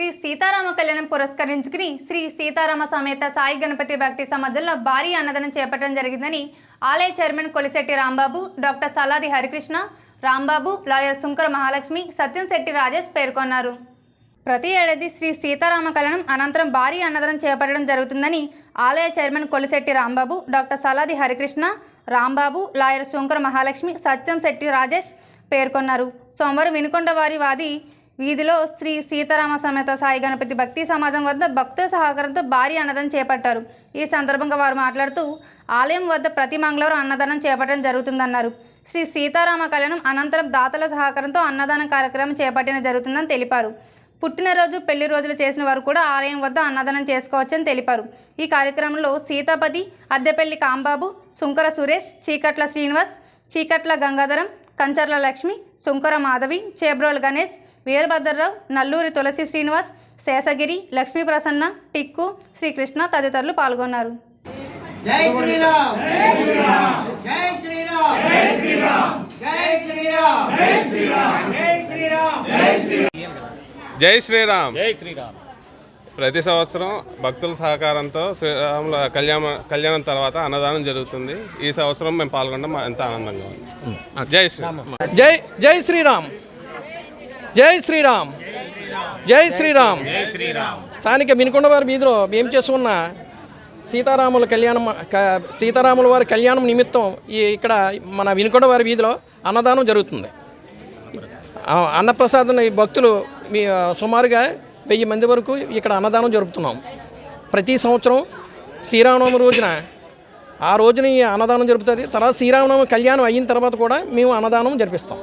శ్రీ సీతారామ కళ్యాణం పురస్కరించుకుని శ్రీ సీతారామ సమేత సాయి గణపతి భక్తి సమాజంలో భారీ అన్నదానం చేపట్టడం జరిగిందని ఆలయ chairman Kolisetti Rambabu doctor Saladi Harikrishna Rambabu lawyer Sunkara Mahalakshmi Satyam Setty Rajesh పేర్కొన్నారు. ప్రతి ఏడాది శ్రీ సీతారామ కళ్యాణం అనంతరం భారీ అన్నదానం చేపట్టడం జరుగుతుందని ఆలయ chairman Kolisetti Rambabu doctor Saladi Harikrishna Rambabu lawyer Shankar Mahalakshmi Satyam Setty Rajesh పేర్కొన్నారు. సోమవారం వినుకొండ వారి వాది వీధిలో శ్రీ సీతారామ సమేత సాయి గణపతి భక్తి సమాజం వద్ద భక్తుల సహకారంతో భారీ అన్నదానం చేపట్టారు. ఈ సందర్భంగా వారు మాట్లాడుతూ ఆలయం వద్ద ప్రతి మంగళవారం అన్నదానం చేపట్టడం జరుగుతుందన్నారు. శ్రీ సీతారామ కళ్యాణం అనంతరం దాతల సహకారంతో అన్నదానం కార్యక్రమం చేపట్టడం జరుగుతుందని తెలిపారు. పుట్టినరోజు పెళ్ళి రోజులు చేసిన వారు కూడా ఆలయం వద్ద అన్నదానం చేసుకోవచ్చని తెలిపారు. ఈ కార్యక్రమంలో సీతాపతి అద్దెపల్లి కాంబాబు సుంకర సురేష్ చీకట్ల శ్రీనివాస్ చీకట్ల గంగాధరం కంచర్ల లక్ష్మి సుంకర మాధవి చేబ్రోల్ గణేష్ వీరభద్రరావు నల్లూరి తులసి శ్రీనివాస్ శేషగిరి లక్ష్మీ ప్రసన్న టిక్కు శ్రీకృష్ణ తదితరులు పాల్గొన్నారు జై శ్రీరామ్ జై శ్రీరామ్ జై శ్రీరామ్ జై శ్రీరామ్ జై శ్రీరామ్ జై శ్రీరామ్ జై శ్రీరామ్ జై శ్రీరామ్ జై శ్రీరామ్ జై శ్రీరామ్ ప్రతి సంవత్సరం భక్తుల సహకారంతో శ్రీరాముల కళ్యాణ కళ్యాణం తర్వాత అన్నదానం జరుగుతుంది ఈ సంవత్సరం మేము పాల్గొనడం మా- ఎంతో ఆనందంగా ఉంది జై శ్రీరామ్ జై జై శ్రీరామ్ జై శ్రీరామ్. జై శ్రీరామ్. స్థానిక వినుకొండవారి వీధిలో మేము చేసుకున్న సీతారాముల కళ్యాణం సీతారాముల వారి కళ్యాణం నిమిత్తం ఈ ఇక్కడ మన వినుకొండ వారి వీధిలో అన్నదానం జరుగుతుంది. అన్నప్రసాదం భక్తులు మీ సుమారుగా వెయ్యి మంది వరకు ఇక్కడ అన్నదానం జరుపుతున్నాం. ప్రతి సంవత్సరం శ్రీరామనవమి రోజున ఆ రోజున ఈ అన్నదానం జరుపుతుంది. తర్వాత శ్రీరామనవమి కళ్యాణం అయిన తర్వాత కూడా మేము అన్నదానం జరిపిస్తాం.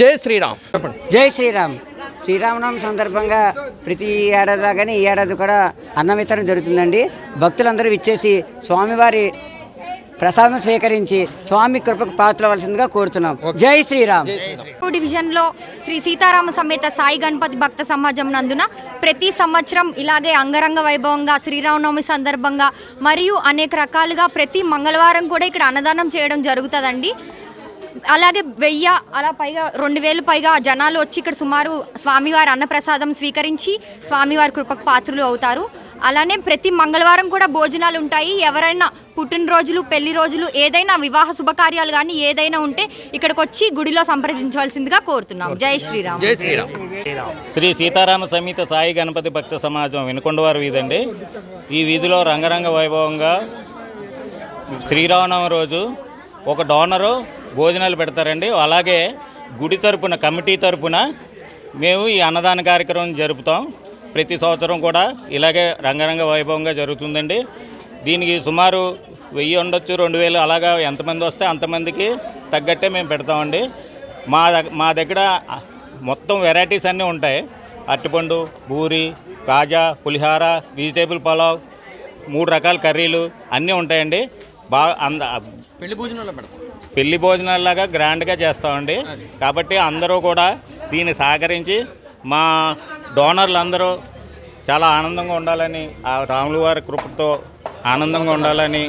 జై శ్రీరామ్. చెప్పండి. జై శ్రీరామ్. శ్రీరామనవమి సందర్భంగా ప్రతి ఏడాది లాగానే ఈ ఏడాది కూడా అన్న వితరణ జరుగుతుందండి. భక్తులందరూ ఇచ్చేసి స్వామివారి ప్రసాదం స్వీకరించి స్వామి కృపకు పాత్రవలసిందిగా కోరుతున్నాం. జై శ్రీరామ్. డివిజన్లో శ్రీ సీతారామ సమేత సాయి గణపతి భక్త సమాజం నందున ప్రతి సంవత్సరం ఇలాగే అంగరంగ వైభవంగా శ్రీరామనవమి సందర్భంగా మరియు అనేక రకాలుగా ప్రతి మంగళవారం కూడా ఇక్కడ అన్నదానం చేయడం జరుగుతుందండి. అలాగే వెయ్యి అలా పైగా రెండు వేలు పైగా జనాలు వచ్చి ఇక్కడ సుమారు స్వామివారి అన్నప్రసాదం స్వీకరించి స్వామివారి కృపకు పాత్రులు అవుతారు. అలానే ప్రతి మంగళవారం కూడా భోజనాలు ఉంటాయి. ఎవరైనా పుట్టినరోజులు పెళ్ళి రోజులు ఏదైనా వివాహ శుభకార్యాలు కానీ ఏదైనా ఉంటే ఇక్కడికి వచ్చి గుడిలో సంప్రదించవలసిందిగా కోరుతున్నాం. జై శ్రీరామ్. జై శ్రీరామ్. శ్రీ సీతారామ సమేత సాయి గణపతి భక్త సమాజం వినుకొండవారి వీధి అండి ఈ వీధిలో రంగరంగ వైభవంగా శ్రీరామనవమి రోజు ఒక డోనరు భోజనాలు పెడతారండి. అలాగే గుడి తరపున కమిటీ తరపున మేము ఈ అన్నదాన కార్యక్రమం జరుపుతాం. ప్రతి సంవత్సరం కూడా ఇలాగే రంగరంగ వైభవంగా జరుగుతుందండి. దీనికి సుమారు వెయ్యి ఉండొచ్చు రెండు వేలు అలాగా ఎంతమంది వస్తే అంతమందికి తగ్గట్టే మేము పెడతామండి. మా మా దగ్గర మొత్తం వెరైటీస్ అన్నీ ఉంటాయి. అరటిపండు బూరి కాజా పులిహార వెజిటేబుల్ పలావ్ మూడు రకాల కర్రీలు అన్నీ ఉంటాయండి. బాగా అంద పెళ్ళి భోజనంలో పెడతాం. పెళ్ళి భోజనాల్లాగా గ్రాండ్గా చేస్తామండి. కాబట్టి అందరూ కూడా దీన్ని సహకరించి మా డోనర్లు అందరూ చాలా ఆనందంగా ఉండాలని ఆ రాముల వారి కృపతో ఆనందంగా ఉండాలని